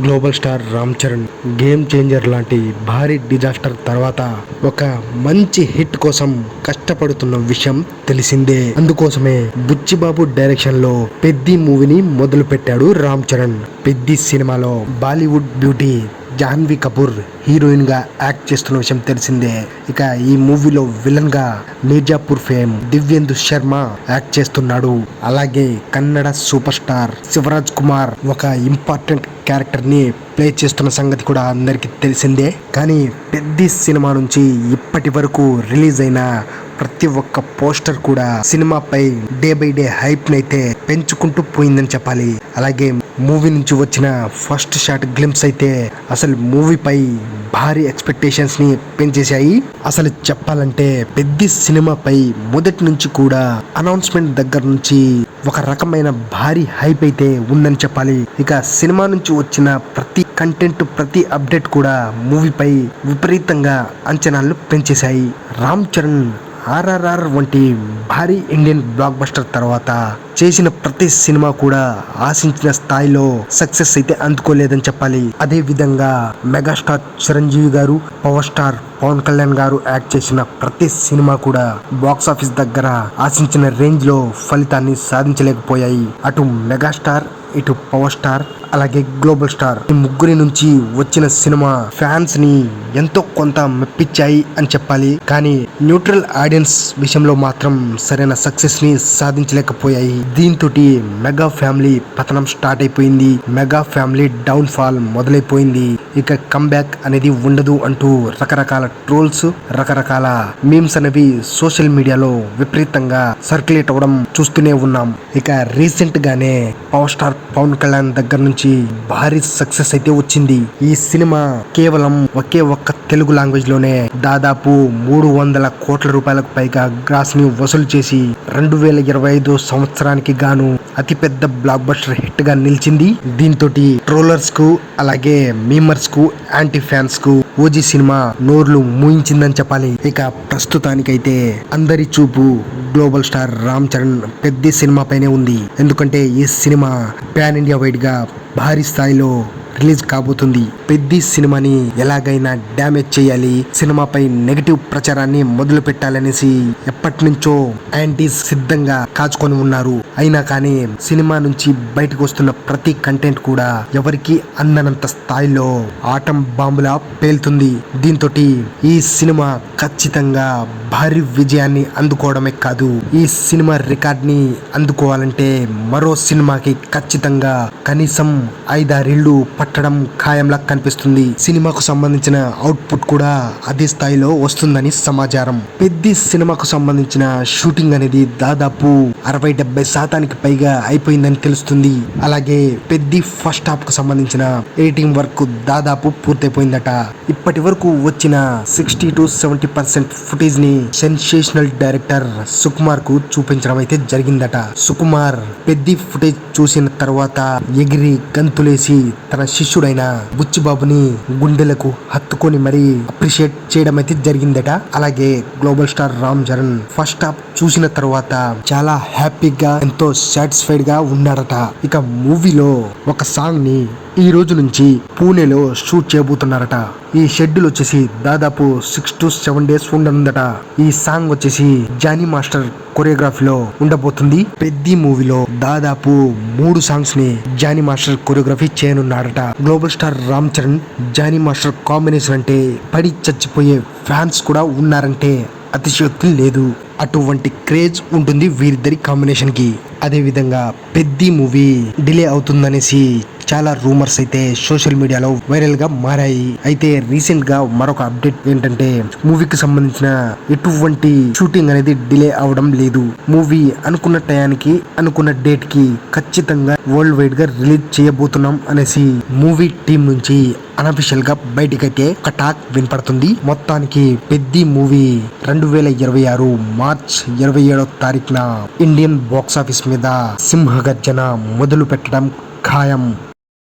Global star Ram Charan game changer లాంటి భారీ disaster తర్వాత ఒక మంచి హిట్ కోసం కష్టపడుతున్న విషయం తెలిసిందే. అందుకోసమే బుచ్చిబాబు డైరెక్షన్లో పెద్ది మూవీని మొదలు పెట్టాడు రామ్ చరణ్. పెద్ది సినిమాలో బాలీవుడ్ బ్యూటీ జాన్వి కపూర్ హీరోయిన్గా యాక్ట్ చేస్తున్న విషయం తెలిసిందే. ఇక ఈ మూవీలో విలన్గా మీర్జాపూర్ ఫేమ్ దివ్యేందు శర్మ యాక్ట్ చేస్తున్నాడు. అలాగే కన్నడ సూపర్ స్టార్ శివరాజ్ కుమార్ ఒక ఇంపార్టెంట్ క్యారెక్టర్ని ప్లే చేస్తున్న సంగతి కూడా అందరికీ తెలిసిందే. కానీ పెద్ద సినిమా నుంచి ఇప్పటి వరకు రిలీజ్ అయిన ప్రతి ఒక్క పోస్టర్ కూడా సినిమాపై డే బై డే హైప్ అయితే పెంచుకుంటూ పోయిందని చెప్పాలి. అలాగే మూవీ నుంచి వచ్చిన ఫస్ట్ షాట్ గ్లిమ్స్ అయితే అసలు మూవీపై భారీ ఎక్స్పెక్టేషన్స్ని పెంచేశాయి. అసలు చెప్పాలంటే పెద్ద సినిమాపై మొదటి నుంచి కూడా అనౌన్స్మెంట్ దగ్గర నుంచి ఒక రకమైన భారీ హైప్ అయితే ఉందని చెప్పాలి. ఇక సినిమా నుంచి వచ్చిన ప్రతి కంటెంట్ ప్రతి అప్డేట్ కూడా మూవీపై విపరీతంగా అంచనాలను పెంచేశాయి. రామ్ చరణ్ ఆర్ఆర్ఆర్ వంటి భారీ ఇండియన్ బ్లాక్ బస్టర్ తర్వాత చేసిన ప్రతి సినిమా కూడా ఆశించిన స్థాయిలో సక్సెస్ అయితే అందుకోలేదని చెప్పాలి. అదే విధంగా మెగాస్టార్ చిరంజీవి గారు పవర్ స్టార్ పవన్ కళ్యాణ్ గారు యాక్ట్ చేసిన ప్రతి సినిమా కూడా బాక్స్ ఆఫీస్ దగ్గర ఆశించిన రేంజ్లో ఫలితాన్ని సాధించలేకపోయాయి. అటు మెగాస్టార్ ఇటు పవర్ స్టార్ అలాగే గ్లోబల్ స్టార్ ఈ ముగ్గురి నుంచి వచ్చిన సినిమా ఫ్యాన్స్ని ఎంతో కొంత మెప్పించాయి అని చెప్పాలి. కానీ న్యూట్రల్ ఆడియన్స్ విషయంలో మాత్రం సరైన సక్సెస్ని సాధించలేకపోయాయి. దీంతో మెగా ఫ్యామిలీ పతనం స్టార్ట్ అయిపోయింది. మెగా ఫ్యామిలీ డౌన్ ఫాల్ మొదలైపోయింది. ఇక కమ్బ్యాక్ అనేది ఉండదు అంటూ రకరకాల ట్రోల్స్ రకరకాల మీమ్స్ అనేవి సోషల్ మీడియాలో విపరీతంగా సర్క్యులేట్ అవ్వడం చూస్తూనే ఉన్నాం. ఇక రీసెంట్ గానే పవర్ స్టార్ పవన్ కళ్యాణ్ దగ్గర నుంచి భారీ సక్సెస్ అయితే వచ్చింది. ఈ సినిమా కేవలం ఒకే ఒక్క తెలుగు లాంగ్వేజ్లోనే దాదాపు మూడు వందల కోట్ల రూపాయలకు పైగా గ్రాస్ని వసూలు చేసి రెండు వేల ఇరవై ఐదు చిత్రానికి గాను అతిపెద్ద బ్లాక్ బస్టర్ హిట్గా నిలిచింది. దీంతో ట్రోలర్స్కు అలాగే మీమర్స్కు యాంటీ ఫ్యాన్స్కు ఓజీ సినిమా నోర్లు మూయించిందని చెప్పాలి. ఇక ప్రస్తుతానికైతే అందరి చూపు గ్లోబల్ స్టార్ రామ్ చరణ్ పెద్ద సినిమా పైనే ఉంది. ఎందుకంటే ఈ సినిమా పాన్ ఇండియా వైడ్గా భారీ స్థాయిలో రిలీజ్ కాబోతుంది పెద్ద సినిమాని ఎలాగైనా డ్యామేజ్ చేయాలి. సినిమాపై నెగటివ్ ప్రచారాన్ని మొదలు పెట్టాలనేసి ఎప్పటి నుంచో యాంటీస్ సిద్ధంగా కాచుకొని ఉన్నారు. అయినా కానీ సినిమా నుంచి బయటకు వస్తున్న ప్రతి కంటెంట్ కూడా ఎవరికి అందనంత స్థాయిలో ఆటం బాంబులా పేలుతుంది. దీంతో ఈ సినిమా ఖచ్చితంగా భారీ విజయాన్ని అందుకోవడమే కాదు ఈ సినిమా రికార్డ్ని అందుకోవాలంటే మరో సినిమాకి ఖచ్చితంగా కనీసం ఐదారేళ్ళు పట్టడం ఖాయంలా కనిపిస్తుంది. సినిమాకు సంబంధించిన అవుట్పుట్ కూడా అదే స్థాయిలో వస్తుందని సమాచారం. పెద్ద సినిమాకు సంబంధించిన షూటింగ్ అనేది దాదాపు అరవై డెబ్బై శాతానికి పైగా అయిపోయిందని తెలుస్తుంది. అలాగే పెద్ద ఫస్ట్ హాఫ్కు సంబంధించిన ఎడిటింగ్ వర్క్ దాదాపు పూర్తయిపోయిందట. ఇప్పటి వరకు వచ్చిన సిక్స్టీ టు సెవెంటీ పర్సెంట్ ఫుటేజ్ని సెన్సేషనల్ డైరెక్టర్ సుకుమార్కు చూపించడం అయితే జరిగిందట. సుకుమార్ పెద్ద ఫుటేజ్ చూసిన తర్వాత ఎగిరి గంతులేసి తన శిష్యుడైన బుచ్చిబాబుని గుండెలకు హత్తుకొని మరీ అప్రిషియేట్ చేయడం అయితే జరిగిందట. అలాగే global star Ram Charan first half చూసిన తర్వాత చాలా హ్యాపీగా ఎంతో సాటిస్ఫైడ్గా ఉన్నాడట ఇక మూవీలో ఒక సాంగ్ని ఈ రోజు నుంచి పూణేలో షూట్ చేయబోతున్నారట. ఈ షెడ్యూల్ వచ్చేసి దాదాపు సిక్స్ టు సెవెన్ డేస్ ఉండనుందట. ఈ సాంగ్ వచ్చేసి జానీ మాస్టర్ కొరియోగ్రఫీలో ఉండబోతుంది. పెద్ద మూవీలో దాదాపు మూడు సాంగ్స్ని Jani master choreography చేయనున్నాడట global star Ram Charan Jani master combination అంటే పడి చచ్చిపోయే ఫ్యాన్స్ కూడా ఉన్నారంటే అతిశయోక్తి లేదు. అటువంటి క్రేజ్ ఉంటుంది వీరిద్దరి కాంబినేషన్కి అదేవిధంగా పెద్ద మూవీ డిలే అవుతుందనేసి చాలా రూమర్స్ అయితే సోషల్ మీడియాలో వైరల్గా మారాయి. అయితే రీసెంట్గా మరొక అప్డేట్ ఏంటంటే మూవీకి సంబంధించిన ఎటువంటి షూటింగ్ అనేది డిలే అవడం లేదు. మూవీ అనుకున్న టయానికి అనుకున్న డేట్కి ఖచ్చితంగా వరల్డ్ వైడ్గా రిలీజ్ చేయబోతున్నాం అనేసి మూవీ టీం నుంచి అనఫిషియల్గా బయటకైతే ఒక టాక్ వినపడుతుంది. మొత్తానికి పెద్ద మూవీ రెండు వేల ఇరవై ఆరు మార్చ్ ఇరవై ఏడో తారీఖున ఇండియన్ బాక్స్ ఆఫీస్ మీద సింహగర్జన మొదలు పెట్టడం ఖాయం